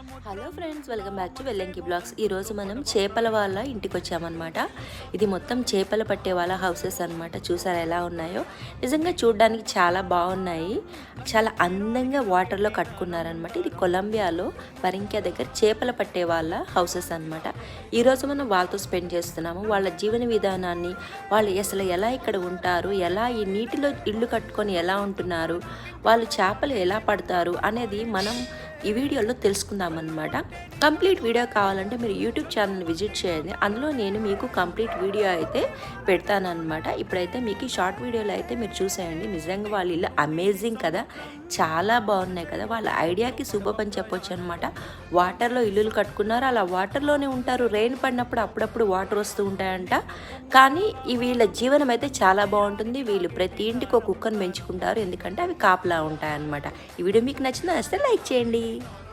Hello friends welcome back to Vellanki blogs. ఈరోజు మనం చేపల వాళ్ళ ఇంటికి వచ్చామన్నమాట. ఇది మొత్తం చేపలు పట్టే వాళ్ళ హౌసెస్ అనమాట చూసారా ఎలా ఉన్నాయో? నిజంగా చూడడానికి చాలా బాగున్నాయి. చాలా అందంగా వాటర్లో కట్టుకున్నారనమాట ఇది కొలంబియాలో వరింక్యా దగ్గర చేపలు పట్టే వాళ్ళ హౌసెస్ అనమాట ఈరోజు మనం వాళ్ళతో స్పెండ్ చేస్తున్నాము. వాళ్ళ జీవన విధానాన్ని వాళ్ళు అసలు ఎలా ఇక్కడ ఉంటారు ఎలా ఈ నీటిలో ఇల్లు కట్టుకొని ఎలా ఉంటున్నారు వాళ్ళు చేపలు ఎలా పడతారు అనేది మనం ఈ వీడియోలో తెలుసుకుందాం అనమాట కంప్లీట్ వీడియో కావాలంటే మీరు యూట్యూబ్ ఛానల్ విజిట్ చేయండి. అందులో నేను మీకు కంప్లీట్ వీడియో అయితే పెడతానమాట ఇప్పుడైతే మీకు ఈ షార్ట్ వీడియోలో అయితే మీరు చూసేయండి. నిజంగా వాళ్ళ ఇల్లు అమేజింగ్ కదా. చాలా బాగున్నాయి కదా. వాళ్ళ ఐడియాకి సూపర్ అని చెప్పొచ్చు అనమాట వాటర్లో ఇల్లులు కట్టుకున్నారు. అలా వాటర్లోనే ఉంటారు. రెయిన్ పడినప్పుడు అప్పుడప్పుడు వాటర్ వస్తూ ఉంటాయంట. కానీ ఈ వీళ్ళ జీవనం అయితే చాలా బాగుంటుంది. వీళ్ళు ప్రతి ఇంటికి ఒక కుక్కను పెంచుకుంటారు. ఎందుకంటే అవి కాపలా ఉంటాయన్నమాట. ఈ వీడియో మీకు నచ్చిందా నచ్చితే లైక్ చేయండి.